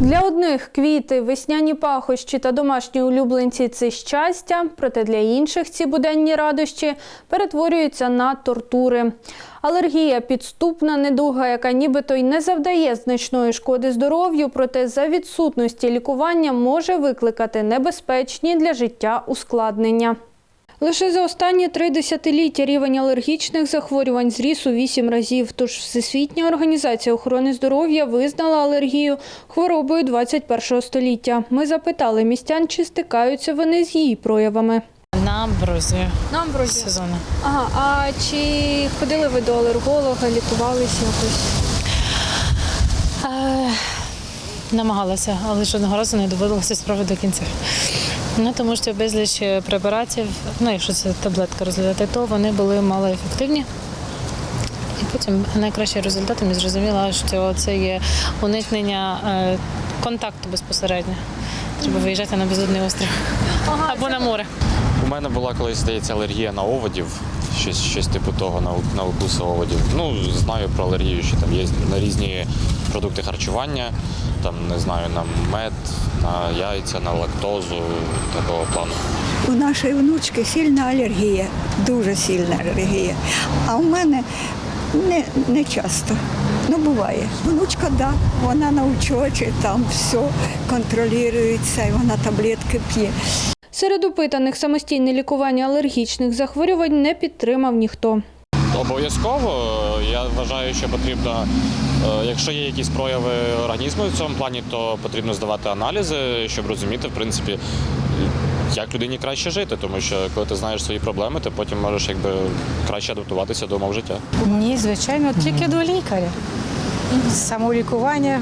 Для одних квіти, весняні пахощі та домашні улюбленці це щастя, проте для інших ці буденні радощі перетворюються на тортури. Алергія підступна недуга, яка нібито й не завдає значної шкоди здоров'ю, проте за відсутності лікування може викликати небезпечні для життя ускладнення. Лише за останні три десятиліття рівень алергічних захворювань зріс у вісім разів. Тож Всесвітня організація охорони здоров'я визнала алергію хворобою 21 століття. Ми запитали містян, чи стикаються вони з її проявами. На амброзію На амброзію. сезону. Ага, а чи ходили ви до алерголога, лікувались якось? Е, намагалася, але жодного разу не доводилося справи до кінця. Ну, тому що безліч препаратів, ну якщо це таблетка розглядати, то вони були малоефективні. І потім найкращі результати ми зрозуміла, що це є уникнення е, контакту безпосередньо. Треба виїжджати на безодний острів або на море. У мене була колись, здається, алергія на оводів, щось, щось типу того, на, укуси оводів. Ну, знаю про алергію, що там є на різні продукти харчування, там, не знаю, на мед, на яйця, на лактозу, такого плану. У нашої внучки сильна алергія, дуже сильна алергія. А у мене не, не часто. Ну, буває. Внучка, да, вона на учоті, там все контролюється, і вона таблетки п'є. Серед опитаних самостійне лікування алергічних захворювань не підтримав ніхто. Обов'язково я вважаю, що потрібно, е, якщо є якісь прояви організму в цьому плані, то потрібно здавати аналізи, щоб розуміти, в принципі, як людині краще жити, тому що коли ти знаєш свої проблеми, ти потім можеш якби краще адаптуватися до умов життя. Ні, звичайно, тільки до лікаря. Самолікування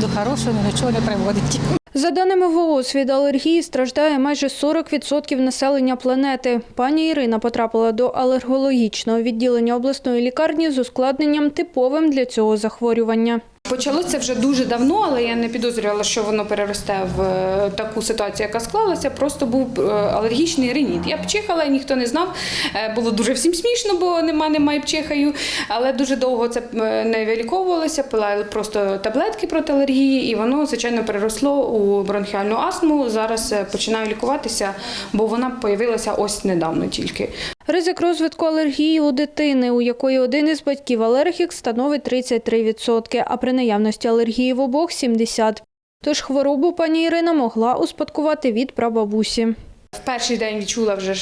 до хорошого нічого не приводить. За даними ВООЗ, від алергії страждає майже 40% населення планети. Пані Ірина потрапила до алергологічного відділення обласної лікарні з ускладненням типовим для цього захворювання. Почалося вже дуже давно, але я не підозрювала, що воно переросте в е, таку ситуацію, яка склалася. Просто був е, алергічний реніт. Я пчихала, ніхто не знав. Е, Було дуже всім смішно, бо нема, немає пчихаю. Але дуже довго це не виліковувалося, пила просто таблетки проти алергії, і воно, звичайно, переросло у бронхіальну астму. Зараз починаю лікуватися, бо вона появилася ось недавно тільки. Ризик розвитку алергії у дитини, у якої один із батьків алергік, становить 33%, а при наявності алергії в обох – 70%. Тож хворобу пані Ірина могла успадкувати від прабабусі. В перший день відчула вже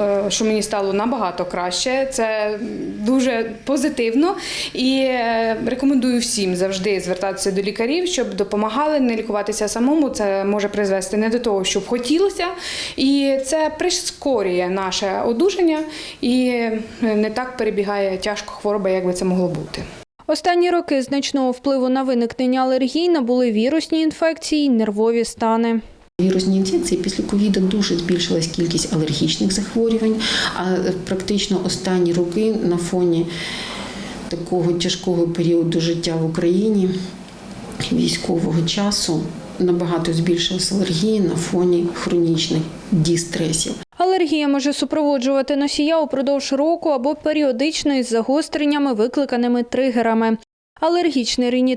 е, що мені стало набагато краще. Це дуже позитивно і е, рекомендую всім завжди звертатися до лікарів, щоб допомагали не лікуватися самому. Це може призвести не до того, щоб хотілося, і це прискорює наше одужання і не так перебігає тяжко хвороба, як би це могло бути. Останні роки значного впливу на виникнення алергій набули вірусні інфекції й нервові стани. Вірусні інфекції після ковіду дуже збільшилась кількість алергічних захворювань, а практично останні роки на фоні такого тяжкого періоду життя в Україні військового часу набагато збільшилась алергії на фоні хронічних дістресів. Алергія може супроводжувати носія упродовж року або періодично із загостреннями, викликаними тригерами. Алергічний і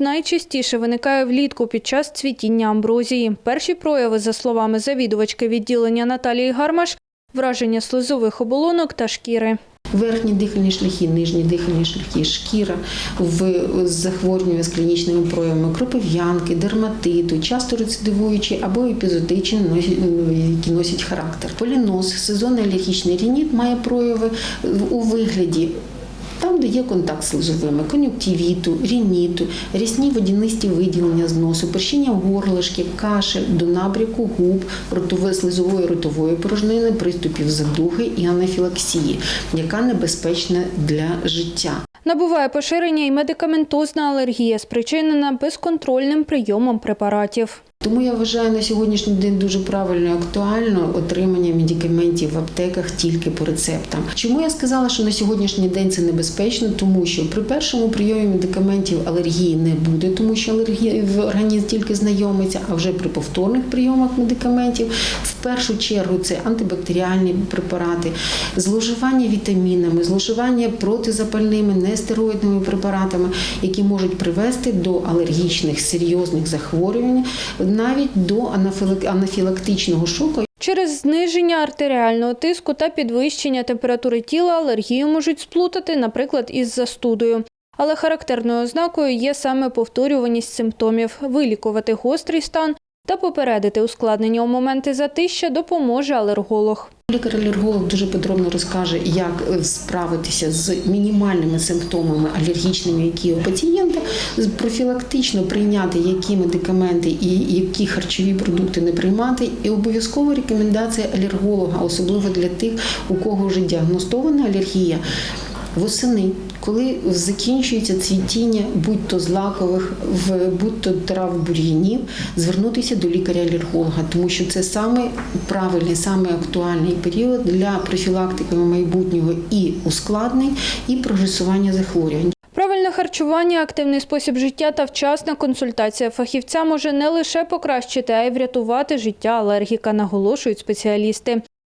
найчастіше виникає влітку під час цвітіння амброзії. Перші прояви, за словами завідувачки відділення Наталії Гармаш, враження слизових оболонок та шкіри. Верхні дихальні шляхи, нижні дихальні шляхи, шкіра в захворювання з клінічними проявами кропив'янки, дерматиту, часто рецидивуючі або епізодичні, які носять характер. Поліноз, сезонний алергічний рініт має прояви у вигляді. Там, де є контакт з слизовими, кон'юктивіту, рініту, рясні водянисті виділення з носу, першіння горлишки, кашель, до набряку губ, ротової слизової ротової порожнини, приступів задуги і анафілаксії, яка небезпечна для життя. Набуває поширення і медикаментозна алергія, спричинена безконтрольним прийомом препаратів. Тому я вважаю на сьогоднішній день дуже правильно і актуально отримання медикаментів в аптеках тільки по рецептам. Чому я сказала, що на сьогоднішній день це небезпечно? Тому що при першому прийомі медикаментів алергії не буде, тому що алергія в організм тільки знайомиться, а вже при повторних прийомах медикаментів в першу чергу це антибактеріальні препарати, зловживання вітамінами, зловживання протизапальними, нестероїдними препаратами, які можуть привести до алергічних серйозних захворювань, навіть до анафілак- анафілактичного шоку. Через зниження артеріального тиску та підвищення температури тіла алергію можуть сплутати, наприклад, із застудою. Але характерною ознакою є саме повторюваність симптомів. Вилікувати гострий стан та попередити ускладнення у моменти затища допоможе алерголог. Лікар-алерголог дуже подробно розкаже, як е, справитися з мінімальними симптомами алергічними, які у пацієнта, профілактично прийняти які медикаменти і які харчові продукти не приймати. І обов'язкова рекомендація алерголога, особливо для тих, у кого вже діагностована алергія. Восени, коли закінчується цвітіння, будь то злакових, в будь то трав бур'янів, звернутися до лікаря-алерголога, тому що це саме правильний, саме актуальний період для профілактики майбутнього і ускладнень, і прогресування захворювань. Правильне харчування, активний спосіб життя та вчасна консультація фахівця може не лише покращити, а й врятувати життя алергіка, наголошують спеціалісти.